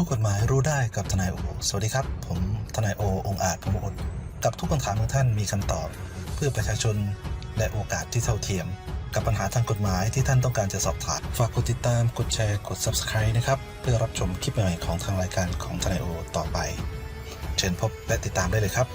รู้กฎหมายรู้ได้กับทนายโอ สวัสดีครับ ผมทนายโอ องอาจพมอดกับทุกคำถามของท่านมีคำตอบ เพื่อประชาชนและโอกาสที่เท่าเทียม กับปัญหาทางกฎหมายที่ท่านต้องการจะสอบถาม ฝากกดติดตาม กดแชร์ กด subscribe นะครับ เพื่อรับชมคลิปใหม่ของทางรายการของทนายโอ ต่อไป เชิญพบและติดตามได้เลยครับ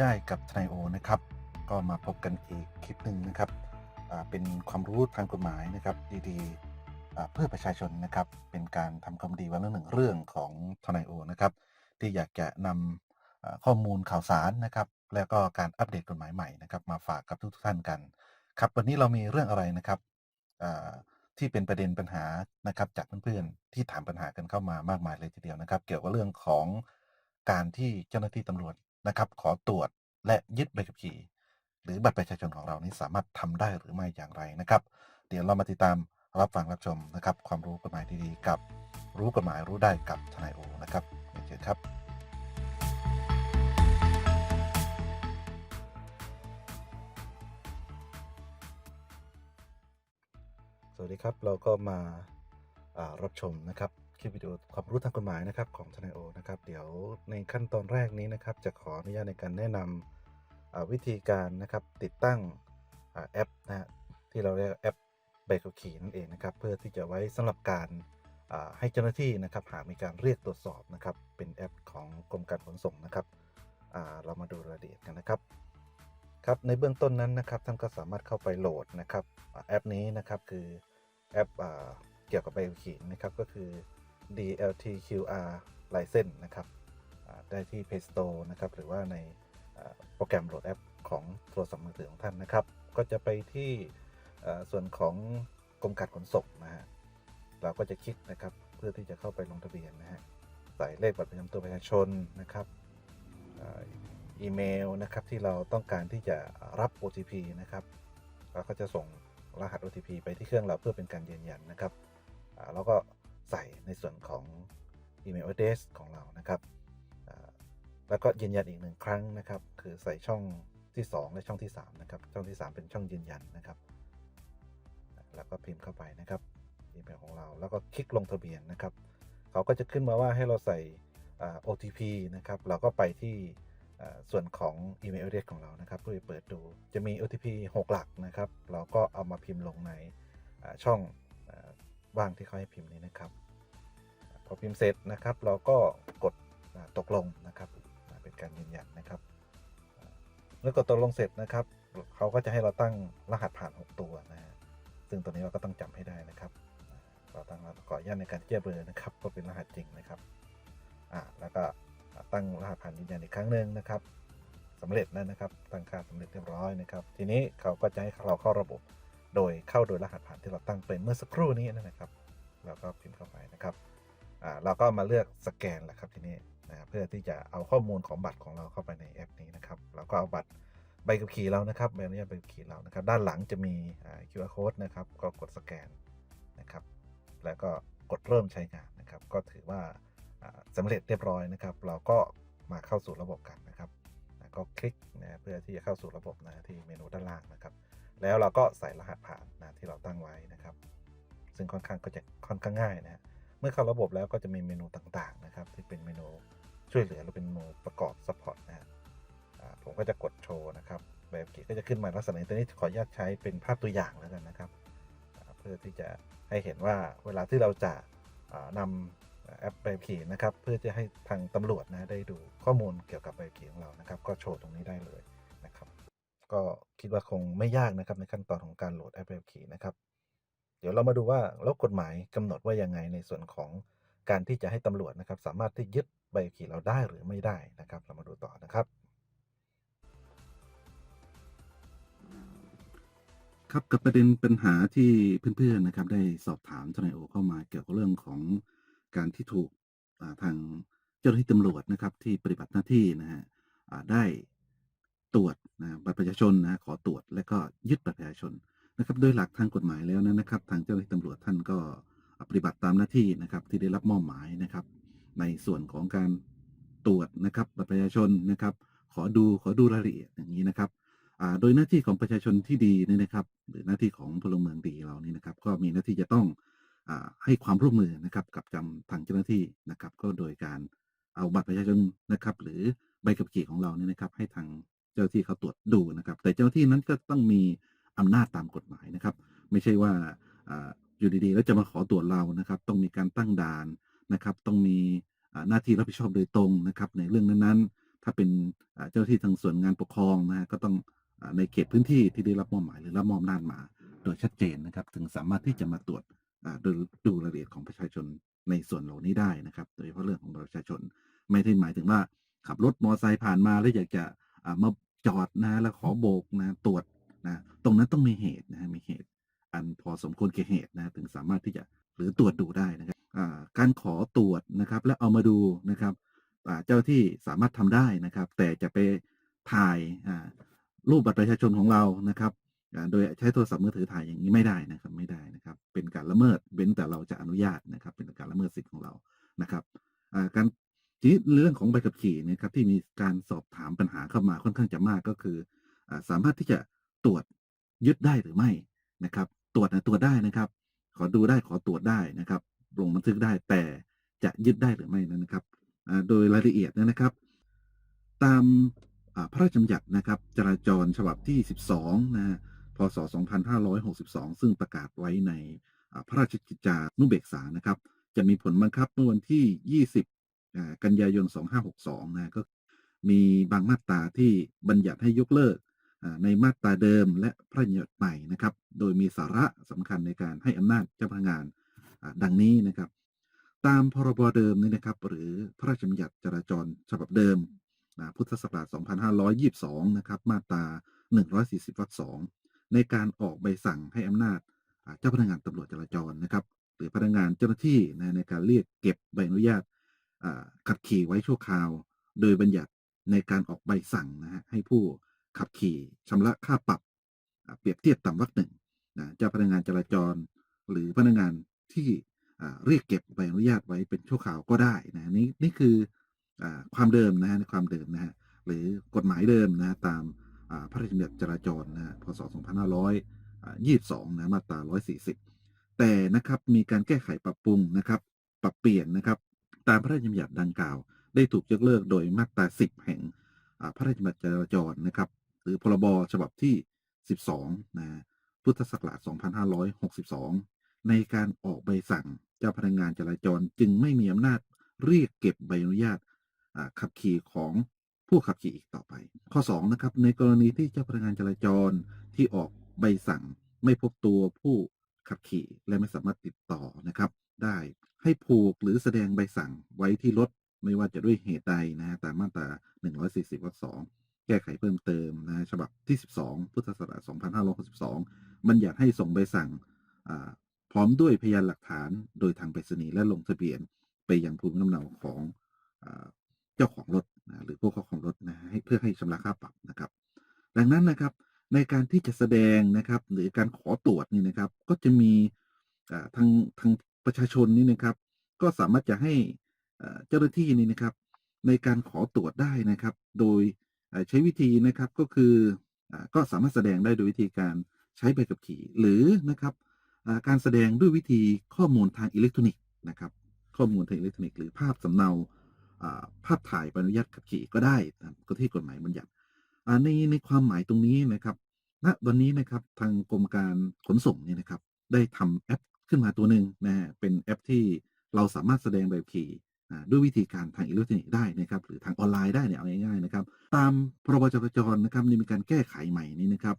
ได้กับทนายโอนะครับ ก็มาพบกันอีกคลิปหนึ่งนะครับเป็นความรู้ทางกฎหมายนะครับดีๆเพื่อประชาชนนะครับเป็นการทำความดีวันละหนึ่งเรื่องของทนายโอนะครับ ที่อยากจะนำอ่าข้อมูลข่าวสารนะครับ แล้วก็การอัปเดตกฎหมายใหม่นะครับ มาฝากกับทุกๆท่านกันครับวันนี้เรามีเรื่องอะไรนะครับที่เป็นประเด็นปัญหานะครับ จากเพื่อนๆที่ถามปัญหากันเข้ามามากมายเลยทีเดียวนะครับ เกี่ยวกับเรื่องของการที่เจ้าหน้าที่ตำรวจ นะครับ ขอตรวจและยึดใบขับขี่ หรือบัตรประชาชนของเรานี้สามารถทำได้หรือไม่อย่างไรนะครับ เดี๋ยวเรามาติดตามรับฟังรับชมนะครับ ความรู้กฎหมายดีๆ กับรู้กฎหมายรู้ได้กับทนายโอนะครับเชิญครับ สวัสดีครับเราก็มารับชมนะครับ คลิปวิดีโอความรู้ทางกฎหมายนะครับของทนายโอนะครับ เดี๋ยวในขั้นตอนแรกนี้นะครับ จะขออนุญาตในการแนะนำอ่าวิธีการนะครับติดตั้งอแอปนะฮะที่เราเรียกแอปใบขับขี่นั่นเองนะครับ เพื่อที่จะไว้สำหรับการให้เจ้าหน้าที่นะครับหากมีการเรียกตรวจสอบนะครับ เป็นแอปของกรมการขนส่งนะครับเรามาดูรายละเอียดกันนะครับครับในเบื้องต้นนั้นนะครับท่านก็สามารถเข้าไปโหลดนะครับอแอปนี้นะครับคือแอปอเกี่ยวกับใบขับขี่นะครับก็คือ DLTQR License นะครับได้ที่ Play Store นะครับ หรือว่าในโปรแกรมโหลดแอปของโทรศัพท์มือถือของท่านนะครับ ก็จะไปที่ส่วนของกรมการขนส่งนะฮะเราก็จะคลิกนะครับเพื่อที่จะเข้าไปลงทะเบียนนะฮะใส่เลขบัตรประจำตัวประชาชนนะครับอีเมลนะครับที่เราต้องการที่จะรับ OTP นะครับเราก็จะส่งรหัส OTP ไปที่เครื่องเราเพื่อเป็นการยืนยันนะครับอ่าแล้วก็ ใส่ในส่วนของอีเมล address ของเรานะครับ แล้วก็ยืนยันอีกหนึ่งครั้งนะครับ คือใส่ช่องที่ 2 และช่องที่ 3 นะครับ ช่องที่ 3 เป็นช่องยืนยันนะครับ แล้วก็พิมพ์เข้าไปนะครับอีเมลของเราแล้วก็คลิกลงทะเบียนนะครับ เขาก็จะขึ้นมาว่าให้เราใส่ OTP นะครับ เราก็ไปที่ส่วนของอีเมล address ของเรานะครับ เพื่อเปิดดู จะมี OTP 6 หลักนะครับ เราก็เอามาพิมพ์ลงในช่อง ว่างที่เขาให้พิมพ์นี้นะครับ พอพิมพ์เสร็จนะครับ เราก็กดตกลงนะครับ เป็นการยืนยันนะครับเมื่อกดตกลงเสร็จนะครับเขาก็จะให้เราตั้งรหัสผ่าน 6 ตัวนะฮะซึ่งตัวนี้เราก็ต้องจำให้ได้นะครับ เราตั้งขออนุญาตในการแก้เบอร์นะครับ ก็เป็นรหัสจริงนะครับอ่าแล้วก็ตั้งรหัสผ่านยืนยันอีกครั้งหนึ่งนะครับสำเร็จแล้วนะครับ ตั้งค่าสำเร็จเรียบร้อยนะครับ ทีนี้เขาก็จะให้เราเข้าระบบ โดยเข้าโดยรหัสผ่านที่เราตั้งเป็นเมื่อสักครู่นี้นะครับ เราก็พิมพ์เข้าไปนะครับเราก็มาเลือกสแกนแหละครับทีนี้นะเพื่อที่จะเอาข้อมูลของบัตรของเราเข้าไปในแอปนี้นะครับเราก็เอาบัตรใบขับขี่เรานะครับใบอนุญาตใบขับขี่เรานะครับ ด้านหลังจะมีอ่า QR code นะครับ ก็กดสแกนนะครับ แล้วก็กดเริ่มใช้งานนะครับ ก็ถือว่าอ่าสำเร็จเรียบร้อยนะครับ เราก็มาเข้าสู่ระบบกันนะครับ ก็คลิกนะเพื่อที่จะเข้าสู่ระบบนะที่เมนูด้านล่างนะครับ แล้วเราก็ใส่รหัสผ่านนะที่เราตั้งไว้นะครับ ซึ่งค่อนข้างก็จะค่อนข้างง่ายนะฮะเมื่อเข้าระบบแล้วก็จะมีเมนูต่างๆนะครับ ที่เป็นเมนูช่วยเหลือหรือเป็นเมนูประกอบซัพพอร์ตนะฮะผมก็จะกดโชว์นะครับแบบกีก็จะขึ้นมาลักษณะนี้ตัวนี้ขออนุญาตใช้เป็นภาพตัวอย่างแล้วกันนะครับ เพื่อที่จะให้เห็นว่าเวลาที่เราจะอ่านำแอปใบขับขี่นะครับ เพื่อจะให้ทางตำรวจนะได้ดูข้อมูลเกี่ยวกับใบขับขี่ของเรานะครับ ก็โชว์ตรงนี้ได้เลย ก็คิดว่าคงไม่ยากนะครับในขั้นตอนของการโหลดแอปใบขับขี่นะครับ เดี๋ยวเรามาดูว่าแล้วกฎหมายกำหนดว่ายังไงในส่วนของการที่จะให้ตำรวจนะครับ สามารถที่ยึดใบขี่เราได้หรือไม่ได้นะครับ เรามาดูต่อนะครับครับกับประเด็นปัญหาที่เพื่อนๆนะครับ ได้สอบถามทนายโอเข้ามาเกี่ยวกับเรื่องของการที่ถูกทางเจ้าหน้าที่ตำรวจนะครับที่ปฏิบัติหน้าที่นะฮะได้ ตรวจนะบัตรประชาชนนะขอตรวจและก็ยึดบัตรประชาชนนะครับ โดยหลักทางกฎหมายแล้วนะครับ ทางเจ้าหน้าที่ตำรวจท่านก็ปฏิบัติตามหน้าที่นะครับ ที่ได้รับมอบหมายนะครับ ในส่วนของการตรวจนะครับบัตรประชาชนนะครับ ขอดูขอดูรายละเอียดอย่างนี้นะครับอ่าโดยหน้าที่ของประชาชนที่ดีเนี่ยนะครับ หรือหน้าที่ของพลเมืองดีเรานี่นะครับ ก็มีหน้าที่จะต้องอ่าให้ความร่วมมือนะครับกับจำทางเจ้าหน้าที่นะครับ ก็โดยการเอาบัตรประชาชนนะครับ หรือใบขับขี่ของเราเนี่ยนะครับ ให้ทาง เจ้าที่เขาตรวจดูนะครับ แต่เจ้าที่นั้นก็ต้องมีอำนาจตามกฎหมายนะครับ ไม่ใช่ว่าอยู่ดีๆแล้วจะมาขอตรวจเรานะครับ ต้องมีการตั้งด่านนะครับ ต้องมีหน้าที่รับผิดชอบโดยตรงนะครับ ในเรื่องนั้นๆ ถ้าเป็นเจ้าที่ทางส่วนงานปกครองนะฮะก็ต้องในเขตพื้นที่ที่ได้รับมอบหมายหรือรับมอบอำนาจมา โดยชัดเจนนะครับ ถึงสามารถที่จะมาตรวจดูดูรายละเอียดของประชาชนในส่วนเหล่านี้ได้นะครับ โดยเฉพาะเรื่องของประชาชน ไม่ได้หมายถึงว่าขับรถมอเตอร์ไซค์ผ่านมาแล้วอยากจะ มาจอดนะ แล้วขอโบกนะ ตรวจนะ ตรงนั้นต้องมีเหตุนะมีเหตุ อันพอสมควรแก่เหตุนะ ถึงสามารถที่จะหรือตรวจดูได้นะครับการขอตรวจนะครับ และเอามาดูนะครับเจ้าที่สามารถทำได้นะครับ แต่จะไปถ่ายรูปบัตรประชาชนของเรานะครับโดยใช้โทรศัพท์มือถือถ่ายอย่างนี้ไม่ได้นะครับไม่ได้นะครับ เป็นการละเมิดเว้นแต่เราจะอนุญาตนะครับ เป็นการละเมิดสิทธิ์ของเรานะครับการ ทีนี้เรื่องของใบขับขี่นะครับที่มีการสอบถามปัญหาเข้ามาค่อนข้างจะมากก็คืออสามารถที่จะตรวจยึดได้หรือไม่นะครับ ตรวจนะตรวจได้นะครับ ขอดูได้ขอตรวจได้นะครับ ลงบันทึกได้แต่จะยึดได้หรือไม่นั้นนะครับ โดยรายละเอียดนะครับ ตามพระราชบัญญัตินะครับ จราจรฉบับที่ 12 นะพศ 2562 ซึ่งประกาศไว้ในพระราชกิจจานุเบกษานะครับ จะมีผลบังคับเมื่อวันที่ 20 กันยายน 2562 นะก็มีบางมาตราที่บัญญัติให้ยกเลิกในมาตราเดิมและพระราชบัญญัติใหม่นะครับ โดยมีสาระสำคัญในการให้อำนาจเจ้าพนักงานดังนี้นะครับ ตามพรบเดิมนี่นะครับ หรือพระราชบัญญัติจราจรฉบับเดิมพุทธศักราช 2522 นะครับ มาตรา 140 วรรค 2 ในการออกใบสั่งให้อำนาจเจ้าพนักงานตำรวจจราจรนะครับ หรือพนักงานเจ้าหน้าที่ในการเรียกเก็บใบอนุญาต ขับขี่ไว้ชั่วคราว โดยบัญญัติในการออกใบสั่งนะฮะให้ผู้ขับขี่ชำระค่าปรับเปรียบเทียบตามวรรคหนึ่งนะเจ้าพนักงานจราจร หรือพนักงานที่เรียกเก็บใบอนุญาตไว้เป็นชั่วคราวก็ได้นะนี่นี่คืออความเดิมนะฮะในความเดิมนะฮะหรือกฎหมายเดิมนะตามพระราชบัญญัติจราจรนะพศ 2522 นะมาตรา 140 แต่นะครับมีการแก้ไขปรับปรุงนะครับ ปรับเปลี่ยนนะครับ ตามพระราชบัญญัติดังกล่าว ได้ถูกยกเลิกโดยมาตรา10 แห่งพระราชบัญญัติจราจรนะครับ หรือพรบฉบับที่ 12 นะพุทธศักราช 2562 ในการออกใบสั่งเจ้าพนักงานจราจรจึงไม่มีอำนาจเรียกเก็บใบอนุญาตขับขี่ของผู้ขับขี่อีกต่อไป ข้อ2นะครับในกรณีที่เจ้าพนักงานจราจรที่ออกใบสั่งไม่พบตัวผู้ขับขี่และไม่สามารถติดต่อนะครับ ได้ ให้ผูกหรือแสดงใบสั่งไว้ที่รถไม่ว่าจะด้วยเหตุใดนะฮะตามมาตรา 140วรรค2แก้ไขเพิ่มเติมนะฉบับที่ 12 พุทธศักราช2562บัญญัติให้ส่งใบสั่งพร้อมด้วยพยานหลักฐานโดยทางไปรษณีย์และลงทะเบียนไปยังภูมิลำเนาของอเจ้าของรถนะหรือผู้ครอบครองรถนะให้เพื่อให้ชำระค่าปรับนะครับ ดังนั้นนะครับในการที่จะแสดงนะครับหรือการขอตรวจนี่นะครับ ก็จะมีทางทาง ประชาชนนี่นะครับ ก็สามารถจะให้เจ้าหน้าที่นี่นะครับ ในการขอตรวจได้นะครับ โดยใช้วิธีนะครับก็คืออก็สามารถแสดงได้โดยวิธีการใช้ใบขับขี่ หรือนะครับการแสดงด้วยวิธีข้อมูลทางอิเล็กทรอนิกส์นะครับ ข้อมูลทางอิเล็กทรอนิกส์หรือภาพสำเนาภาพถ่ายใบอนุญาตขับขี่ก็ได้ตามก็ที่กฎหมายบัญญัติในในความหมายตรงนี้นะครับณวันนี้นะครับทางกรมการขนส่งเนี่ยนะครับ ได้ทำแอป ขึ้นมาตัวหนึ่งนะฮะเป็นแอปที่เราสามารถแสดงใบขับขี่ด้วยวิธีการทางอิเล็กทรอนิกส์ได้นะครับหรือทางออนไลน์ได้เนี่ยเอาง่ายๆนะครับตามพรบจราจรนะครับนี่มีการแก้ไขใหม่นี้นะครับ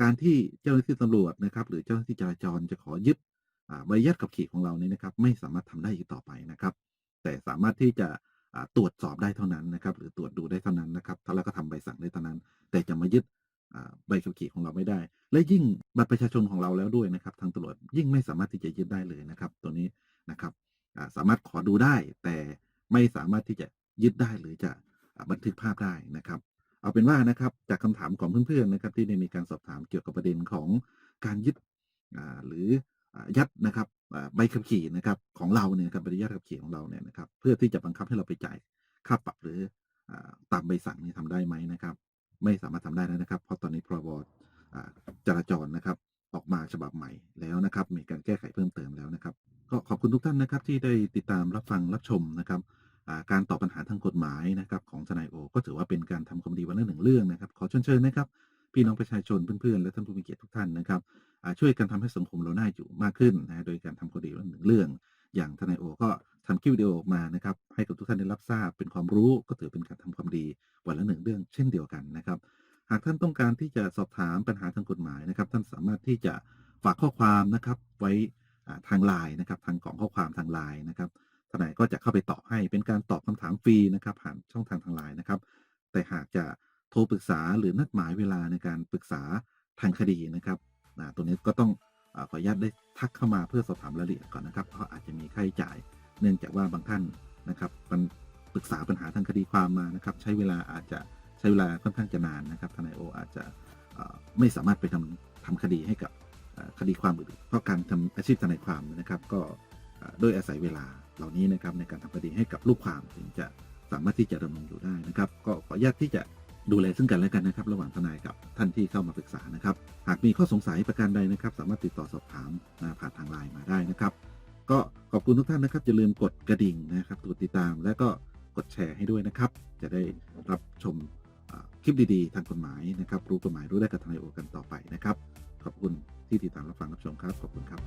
การที่เจ้าหน้าที่ตำรวจนะครับ หรือเจ้าหน้าที่จราจรจะขอยึดใบอนุญาตขับขี่ของเราเนี่ยนะครับ ไม่สามารถทำได้อีกต่อไปนะครับ แต่สามารถที่จะตรวจสอบได้เท่านั้นนะครับ หรือตรวจดูได้เท่านั้นนะครับถ้าแล้วก็ทำใบสั่งได้เท่านั้น แต่จะมายึด ใบขับขี่ของเราไม่ได้ และยิ่งบัตรประชาชนของเราแล้วด้วยนะครับ ทางตำรวจยิ่งไม่สามารถที่จะยึดได้เลยนะครับ ตัวนี้นะครับสามารถขอดูได้ แต่ไม่สามารถที่จะยึดได้หรือจะบันทึกภาพได้นะครับ เอาเป็นว่านะครับจากคำถามของเพื่อนๆนะครับที่ได้มีการสอบถามเกี่ยวกับประเด็นของการยึดหรือยัดนะครับใบขับขี่นะครับของเราเนี่ยครับใบอนุญาตขับขี่ของเราเนี่ยนะครับเพื่อที่จะบังคับให้เราไปจ่ายค่าปรับหรือตามใบสั่งนี่ทำได้ไหมนะครับ ไม่สามารถทำได้แล้วนะครับ เพราะตอนนี้พรบจราจรนะครับ ออกมาฉบับใหม่แล้วนะครับ มีการแก้ไขเพิ่มเติมแล้วนะครับ ก็ขอบคุณทุกท่านนะครับที่ได้ติดตามรับฟังรับชมนะครับการตอบปัญหาทางกฎหมายนะครับของทนายโอ ก็ถือว่าเป็นการทำความดีวันละหนึ่งเรื่องนะครับขอเชิญเชิญนะครับ พี่น้องประชาชนเพื่อนๆและท่านผู้มีเกียรติทุกท่านนะครับช่วยกันทำให้สังคมเราน่าอยู่มากขึ้นนะโดยการทำความดีวันละหนึ่งเรื่อง อย่างทนายโอ ก็ ทำคลิปวิดีโอออกมานะครับ ให้กับทุกท่านได้รับทราบ เป็นความรู้ก็ถือเป็นการทำความดีวันละหนึ่งเรื่องเช่นเดียวกันนะครับ หากท่านต้องการที่จะสอบถามปัญหาทางกฎหมายนะครับ ท่านสามารถที่จะฝากข้อความนะครับไว้ทางไลน์นะครับ ทางกล่องข้อความทางไลน์นะครับทนายก็จะเข้าไปตอบให้เป็นการตอบคำถามฟรีนะครับ ผ่านช่องทางทางไลน์นะครับ แต่หากจะโทรปรึกษาหรือนัดหมายเวลาในการปรึกษาทางคดีนะครับตัวนี้ก็ต้องอขออนุญาตได้ทักเข้ามาเพื่อสอบถามรายละเอียดก่อนนะครับ เพราะอาจจะมีค่าใช้จ่าย เนื่องจากว่าบางท่านนะครับมันปรึกษาปัญหาทางคดีความมานะครับ ใช้เวลาอาจจะใช้เวลาค่อนข้างจะนานนะครับทนายโออาจจะไม่สามารถไปทำทำคดีให้กับคดีความอื่นเพราะการทำอาชีพทนายความนะครับ ก็เอ่อโดยอาศัยเวลาเหล่านี้นะครับในการทำคดีให้กับลูกความถึงจะสามารถที่จะดำรงอยู่ได้นะครับ ก็ขออนุญาตที่จะดูแลซึ่งกันและกันนะครับ ระหว่างทนายกับท่านที่เข้ามาปรึกษานะครับ หากมีข้อสงสัยประการใดนะครับ สามารถติดต่อสอบถามมาผ่านทางไลน์มาได้นะครับ ก็ขอบคุณทุกท่านนะครับอย่าลืมกดกระดิ่งนะครับกดติดตามและก็กดแชร์ให้ด้วยนะครับ จะได้รับชมคลิปดีๆ ทางกฎหมายนะครับ รู้กฎหมายรู้ได้กับทนายโอกันต่อไปนะครับ ขอบคุณที่ติดตามรับฟังรับชมครับ ขอบคุณครับ